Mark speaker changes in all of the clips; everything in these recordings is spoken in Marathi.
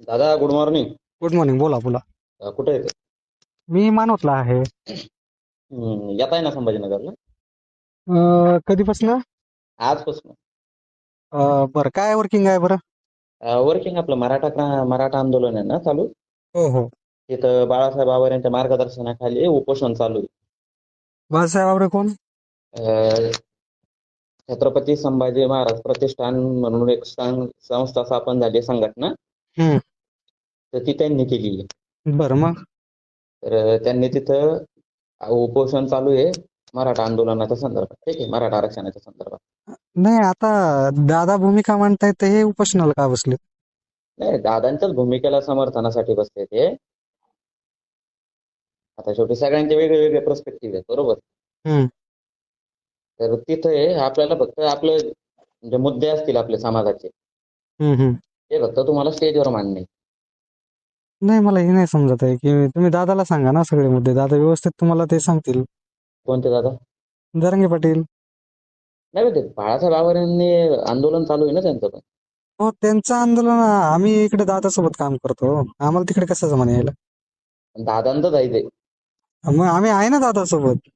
Speaker 1: दादा गुड मॉर्निंग
Speaker 2: गुड मॉर्निंग बोला बोला.
Speaker 1: कुठे येते
Speaker 2: मी मानवतला आहे.
Speaker 1: येत आहे ना संभाजीनगरला?
Speaker 2: अं, कधीपासून?
Speaker 1: आजपासून.
Speaker 2: अं, बरं काय वर्किंग आहे बरं?
Speaker 1: वर्किंग आपलं मराठा क्रा- मराठा आंदोलन आहे ना चालू?
Speaker 2: हो हो.
Speaker 1: तिथं बाळासाहेब आवार यांच्या मार्गदर्शनाखाली उपोषण चालू आहे.
Speaker 2: बाळासाहेब आवरे कोण?
Speaker 1: अं, छत्रपती संभाजी महाराज प्रतिष्ठान म्हणून एक सं- संस्था स्थापन झाली आहे, संघटना.
Speaker 2: हम्म.
Speaker 1: तर ती त्यांनी केली. आहे
Speaker 2: बरं मग?
Speaker 1: तर त्यांनी तिथं उपोषण चालू आहे मराठा आंदोलनाच्या संदर्भात. ठीक आहे मराठा आरक्षणाच्या संदर्भात.
Speaker 2: नाही आता दादा भूमिका मांडतायत तर हे उपोषणाला का बसले
Speaker 1: नाही दादांच्याच भूमिकेला समर्थनासाठी बसले ते आता शेवटी सगळ्यांचे वेगळे वेगळे पर्स्पेक्टिव्ह आहेत बरोबर?
Speaker 2: हम्म.
Speaker 1: तर तिथे आपल्याला फक्त आपले जे मुद्दे असतील आपले समाजाचे.
Speaker 2: हम्म, हम्म.
Speaker 1: ते फक्त तुम्हाला स्टेजवर मांडणे
Speaker 2: नाही मला हे नाही समजत आहे की तुम्ही दादाला सांगा ना सगळे मुद्दे. दादा व्यवस्थित तुम्हाला ते सांगतील.
Speaker 1: कोणते दादा?
Speaker 2: जरांगे पाटील.
Speaker 1: नाही ते बाळासाहेब आवारांनी आंदोलन चालू आहे ना त्यांचं पण.
Speaker 2: हो त्यांचं आंदोलन आम्ही इकडे दादासोबत काम करतो. आम्हाला तिकडे कसं जमान यायला?
Speaker 1: दादांचंच आहे. ते
Speaker 2: मग आम्ही आहे ना दादासोबत.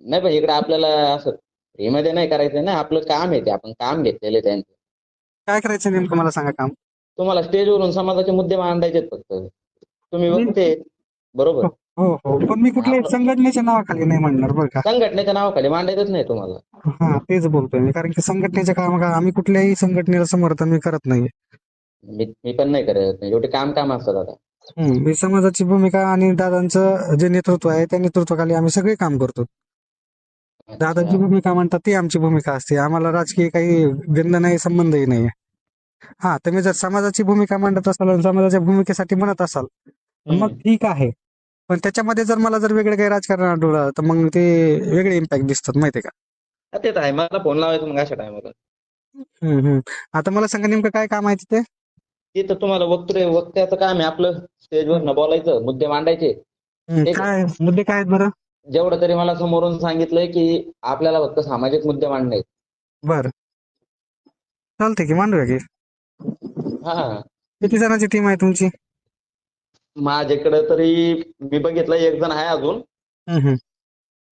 Speaker 1: नाही पण इकडे आपल्याला असं फ्रीमध्ये नाही करायचं ना. आपलं काम आहे ते. आपण काम घेतलेले आहे त्यांचं.
Speaker 2: काय करायचं नेमकं? मला सांगा काम.
Speaker 1: तुम्हाला स्टेजवरून समाजाचे मुद्दे मांडायचे फक्त. तुम्ही
Speaker 2: मी-
Speaker 1: बघते. बरोबर.
Speaker 2: हो हो पण मी कुठल्याही संघटनेच्या नावाखाली नाही म्हणणार बरं का.
Speaker 1: संघटनेच्या नावाखाली मांडायचंच नाही तुम्हाला.
Speaker 2: हा तेच बोलतोय मी. कारण की संघटनेच्या काम आम्ही कुठल्याही संघटनेला समर्थन मी करत नाही
Speaker 1: मी मी पण नाही करत. शेवटी काम काम असतं दादा
Speaker 2: हम्म, मी समाजाची भूमिका आणि दादांचं जे नेतृत्व आहे त्या नेतृत्वाखाली आम्ही सगळे काम करतो. दादांची भूमिका म्हणतात ती आमची भूमिका असते. आम्हाला राजकीय काही गंध नाही संबंधही नाही हा तुम्ही जर समाजाची भूमिका मांडत असाल आणि समाजाच्या भूमिकेसाठी म्हणत असाल तर मग ठीक आहे. पण त्याच्यामध्ये जर मला जर वेगळे काही राजकारण आढळलं तर मग ते वेगळे इम्पॅक्ट दिसतात माहितीये का?
Speaker 1: हा, ते तर आहे. मला फोन लावायचं मग अशा टायमाला
Speaker 2: हम्म, हम्म. आता मला सांगा नेमकं काय काम आहे तिथे?
Speaker 1: तिथं तुम्हाला वक्तृ वक्त्याचं काम आहे आपलं. स्टेजवर न बोलायचं मुद्दे मांडायचे.
Speaker 2: हम्म, काय मुद्दे काय आहेत बरं?
Speaker 1: जेवढं तरी मला समोरून सांगितलंय की आपल्याला फक्त सामाजिक मुद्दे मांडणे.
Speaker 2: बर. चालते की मांडूया की?
Speaker 1: हा.
Speaker 2: किती जणांची टीम आहे तुमची?
Speaker 1: माझ्याकडे तरी मी बघितलं एक जण आहे अजून.
Speaker 2: हम्म.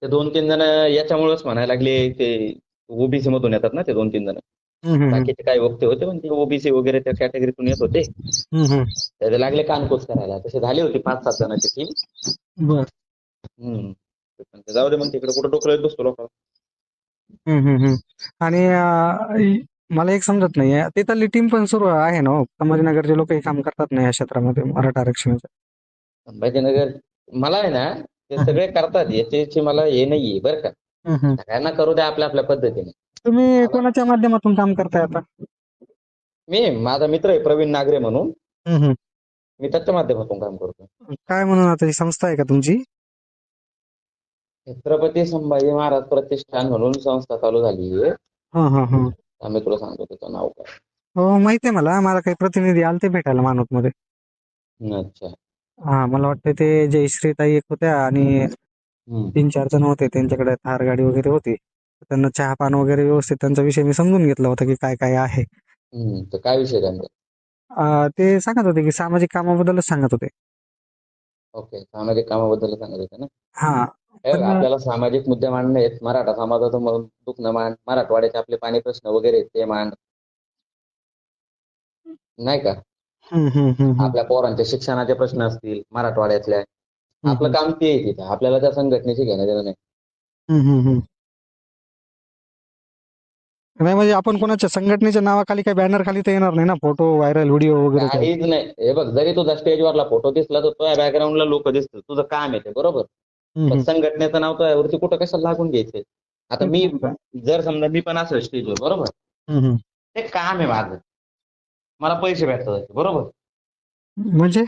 Speaker 1: ते दोन तीन जण याच्यामुळेच म्हणायला लागले ते ओबीसी मधून येतात ना ते दोन तीन जण.
Speaker 2: हम्म.
Speaker 1: बाकीचे काही वक्ते होते पण ते ओबीसी वगैरे त्या कॅटेगरीतून येत होते.
Speaker 2: हम्म, हम्म.
Speaker 1: तर ते लागले कानकोच करायला. तसे झाली होती पाच सात जणांची टीम
Speaker 2: बर.
Speaker 1: हम्म. पण ते जाऊ दे मग तिकडे कुठं डोकं बसतो लोक
Speaker 2: हम्म, हम्म, हम्म. आणि अं, मला एक समजत नाही तिथली टीम पण सुरू आहे ना हो. संभाजीनगरचे लोक काम करतात ना या क्षेत्रामध्ये मराठा आरक्षणाचं.
Speaker 1: संभाजीनगर मला आहे ना ते सगळे करतात. याची मला हे नाहीये बरं का. सगळ्यांना करू द्या आपल्या आपल्या पद्धतीने.
Speaker 2: तुम्ही कोणाच्या माध्यमातून काम करताय आता?
Speaker 1: मी माझा मित्र आहे प्रवीण नागरे म्हणून. मी त्याच्या माध्यमातून काम करतो
Speaker 2: काय म्हणून आता ही संस्था आहे का तुमची?
Speaker 1: छत्रपती संभाजी महाराज प्रतिष्ठान म्हणून संस्था चालू झाली आहे.
Speaker 2: हा हा हा.
Speaker 1: आम्ही तुला सांगतो त्याचं नाव काय.
Speaker 2: हो माहिती आहे मला. मला काही प्रतिनिधी आलते भेटायला मानवत मध्ये
Speaker 1: अच्छा.
Speaker 2: हा मला वाटतं ते जयश्री ताई एक होत्या आणि
Speaker 1: हम्म.
Speaker 2: तीन चार जण होते. त्यांच्याकडे थार गाडी वगैरे होती. त्यांना चहा पान वगैरे व्यवस्थित त्यांचा विषय मी समजून घेतला होता की काय काय आहे.
Speaker 1: हम्म. तर काय विषय त्यांचा?
Speaker 2: अं, ते सांगत होते की सामाजिक कामाबद्दलच सांगत होते.
Speaker 1: ओके सामाजिक कामाबद्दल सांगत होते ना?
Speaker 2: हा.
Speaker 1: हे
Speaker 2: पण-
Speaker 1: आपल्याला सामाजिक मुद्दे मांडणे आहेत मराठा समाजाचं म- दुखणं मांड मराठवाड्याचे आपले पाणी प्रश्न वगैरे आहेत ते मांड नाही का?
Speaker 2: हम्म, हम्म, हम्म, हम्म.
Speaker 1: आपल्या पोरांच्या शिक्षणाचे प्रश्न असतील मराठवाड्यातल्या. आपलं काम ते आहे तिथं. आपल्याला त्या संघटनेची घेणं देणं नाही.
Speaker 2: हम्म, हम्म, हम्म. नाही म्हणजे आपण कोणाच्या संघटनेच्या नावाखाली काही बॅनर खाली तर येणार नाही ना? फोटो व्हायरल व्हिडिओ वगैरे काही.
Speaker 1: काहीच नाही. हे बघ जरी तुझा स्टेजवरला फोटो दिसला तर तुझ्या बॅकग्राऊंडला लोक दिसतात तुझं काम आहे ते बरोबर?
Speaker 2: हम्म,
Speaker 1: पण
Speaker 2: हम्म.
Speaker 1: संघटनेचं नाव तुझ्यावरती कुठं कशाला लागून घ्यायचंय आता मी जर समजा मी पण असेल स्टेजवर बरोबर?
Speaker 2: हम्म, हम्म.
Speaker 1: ते काम आहे माझं. मला पैसे भेटतात त्याचे, बरोबर?
Speaker 2: म्हणजे?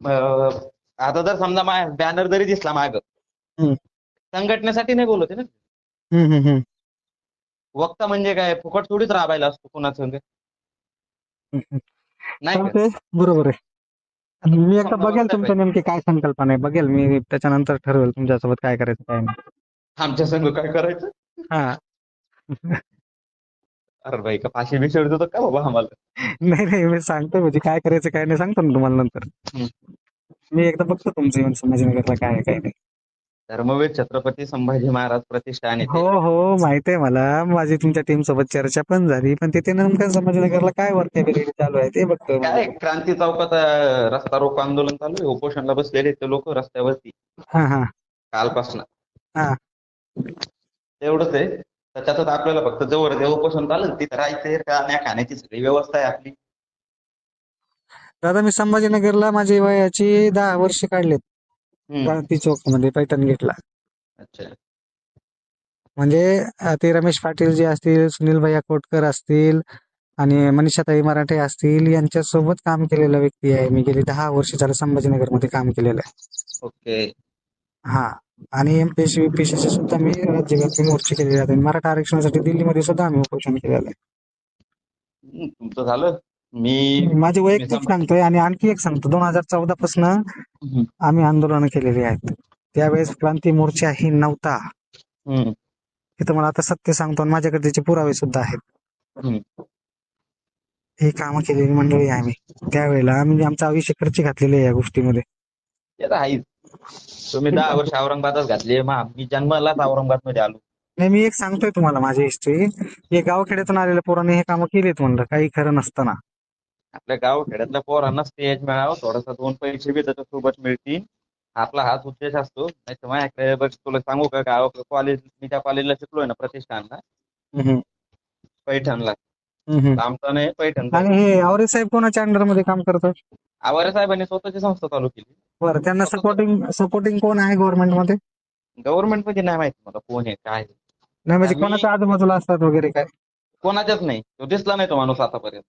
Speaker 1: अं, आता जर समजा बॅनर जरी दिसला माग
Speaker 2: हम्म.
Speaker 1: संघटनेसाठी नाही बोलत आहे ना?
Speaker 2: हम्म, हम्म, हम्म.
Speaker 1: वक्ता म्हणजे काय? फुकट थोडीच राबायला असतो कुणाचं
Speaker 2: हम्म.
Speaker 1: नाही का?
Speaker 2: चालतंय, बरोबर आहे. मी एकदा बघेल
Speaker 1: वक्ता
Speaker 2: तुमचं नेमकी काय संकल्पना आहे. बघेल मी त्याच्यानंतर ठरवेल तुमच्यासोबत काय करायचं काय नाही.
Speaker 1: आमच्या संघ काय करायचं?
Speaker 2: हा.
Speaker 1: अरे भाई का फाशी बिशी देतो का बाबा आम्हाला?
Speaker 2: नाही नाही मी सांगतो म्हणजे काय करायचं काय नाही सांगतो ना तुम्हाला नंतर.
Speaker 1: हम्म.
Speaker 2: मी एकदा बघतो तुमचं संभाजीनगरला काय आहे काय नाही.
Speaker 1: धर्मवीर छत्रपती संभाजी महाराज प्रतिष्ठान
Speaker 2: हो
Speaker 1: येथे.
Speaker 2: हो माहिती आहे मला. माझी तुमच्या टीम सोबत चर्चा पण झाली पण तिथे नेमकं संभाजीनगरला काय ऍबिलिटी चालू आहे ते बघतो
Speaker 1: काय क्रांती चौकात अं, रस्ता रोको आंदोलन चालू आहे? उपोषणला बसलेले ते लोक रस्त्यावरती.
Speaker 2: हा हा.
Speaker 1: कालपासून.
Speaker 2: हा.
Speaker 1: तेवढंच आहे. त्याच्यातच आपल्याला फक्त जवळ ते उपोषण चालेल तिथं राहायचंय राहण्या खाण्याची सगळी व्यवस्था आहे आपली.
Speaker 2: दादा मी संभाजीनगरला माझी वयाची दहा वर्ष काढलेत. क्रांती चौकमध्ये पैठण गेटला
Speaker 1: अच्छा.
Speaker 2: म्हणजे अं, ते रमेश पाटील जे असतील सुनील भैया कोटकर असतील आणि मनीषाताई मराठे असतील यांच्यासोबत काम केलेला व्यक्ती आहे. मी गेली दहा वर्ष झालं संभाजीनगरमध्ये काम केलेलं आहे.
Speaker 1: ओके.
Speaker 2: हा. आणि एमपीएससी युपीएससी सुद्धा मी राज्यव्यापी मोर्चे केलेले आहेत. मराठा आरक्षणासाठी दिल्लीमध्ये सुद्धा आम्ही उपोषण केलेलं आहे.
Speaker 1: हम्म, तुमचं झालं. मी
Speaker 2: माझे वैयक्तिक सांगतोय आणि आणखी एक सांगतो. दोन हजार चौदा पासून. आम्ही आंदोलनं केलेली आहेत. त्यावेळेस क्रांती मोर्चाही नव्हता.
Speaker 1: हम्म.
Speaker 2: हे तुम्हाला आता सत्य सांगतो आणि माझ्याकडे त्याचे पुरावे सुद्धा आहेत. ही कामं केलेली मंडळी आम्ही. त्यावेळेला म्हणजे आमचं आयुष्य खर्च घातलेले आहे या गोष्टीमध्ये.
Speaker 1: तुम्ही दहा वर्ष औरंगाबादच घातली मी जन्मालाच औरंगाबादमध्ये आलो.
Speaker 2: नाही मी एक सांगतोय तुम्हाला माझी हिस्ट्री हे गावखेड्यातून आलेल्या पोरांनी हे कामं केलीत म्हणलं. काही खरं नसताना.
Speaker 1: आपल्या गाव खेड्यातल्या पोरांना स्टेज मिळावं थोडासा दोन पैसे बी त्याच्यासोबत मिळतील. आपला हाच उद्देश असतो. नाही तर माझ्याकडे बघ तुला सांगू का गाव कॉलेज मी त्या कॉलेजला शिकलोय ना प्रतिष्ठानला. पैठणला. आमचं नाही पैठण
Speaker 2: आणि हे आवरे साहेब कोणाच्या अंडरमध्ये काम करतात?
Speaker 1: आवारे साहेबांनी स्वतःची संस्था चालू केली.
Speaker 2: बरं त्यांना सपोर्टिंग सपोर्टिंग कोण आहे
Speaker 1: गव्हर्नमेंटमध्ये? गव्हर्नमेंटमध्ये नाही माहिती मला कोण आहे काय.
Speaker 2: नाही म्हणजे कोणाच्या आजूबाजूला असतात वगैरे काय?
Speaker 1: कोणाच्याच नाही. तो दिसला नाही तो माणूस आतापर्यंत.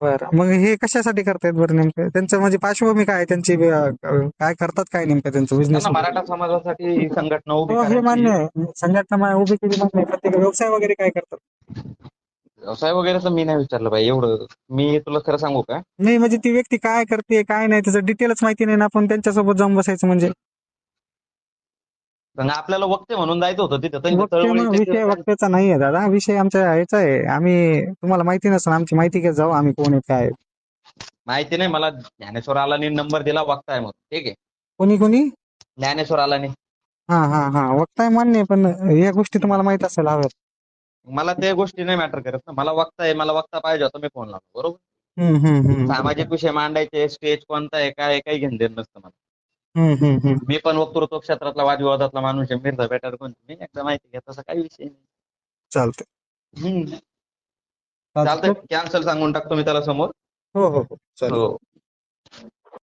Speaker 2: बरं. मग हे कशासाठी करतायत बरं नेमकं? त्यांचं म्हणजे पार्श्वभूमी काय आहे? त्यांची अं, काय करतात काय नेमकं त्यांचं बिझनेस
Speaker 1: त्यांना मराठा समाजासाठी ही संघटना उभी
Speaker 2: हो हे मान्य
Speaker 1: करायची
Speaker 2: आहे संघटना मा- उभी केली मान्य आहे. प्रत्येक व्यवसाय वगैरे काय करतात?
Speaker 1: व्यवसाय वगैरेच मी नाही विचारलं बाई. एवढं मी तुला खरं सांगू का?
Speaker 2: नाही म्हणजे ती व्यक्ती काय करते काय नाही त्याचं डिटेलच माहिती नाही ना. आपण त्यांच्यासोबत जाऊन बसायचं म्हणजे.
Speaker 1: आपल्याला वक्ते म्हणून जायचं होतं तिथं.
Speaker 2: वक्ते मग विषय
Speaker 1: त्यांची-
Speaker 2: वक्त्याचा नाही आहे दादा. विषय आमच्या ह्याचा आहे. आम्ही तुम्हाला माहिती नसेल आमची माहिती घेत जाऊ आम्ही कोण आहे काय आहे.
Speaker 1: माहिती नाही मला ज्ञानेश्वर आलानी नंबर दिला वक्ता आहे मग ठीक आहे.
Speaker 2: कोणी कोणी?
Speaker 1: ज्ञानेश्वर आलानी.
Speaker 2: हा हा हा. वक्ता आहे मान्य आहे पण या गोष्टी तुम्हाला माहीत असेल हव्यात
Speaker 1: मला त्या गोष्टी नाही मॅटर करत ना. मला वक्ता आहे मला वक्ता पाहिजे होता मी फोन लावला बरोबर?
Speaker 2: हम्म हम्म हम्म.
Speaker 1: सामाजिक विषय मांडायचे स्टेज कोणता आहे काय आहे, काही घेणं देणं नसतं मला. मी पण वक्तृत्व क्षेत्रातला वादविवादातला माणूस आहे मिर्झा बेटर कोण? मी एकदा माहिती घ्या तसा काही विषय नाही.
Speaker 2: चालतंय. चालतंय.
Speaker 1: चालतंय. कॅन्सल सांगून टाकतो मी त्याला समोर.
Speaker 2: हो हो हो. चालेल.
Speaker 1: हो.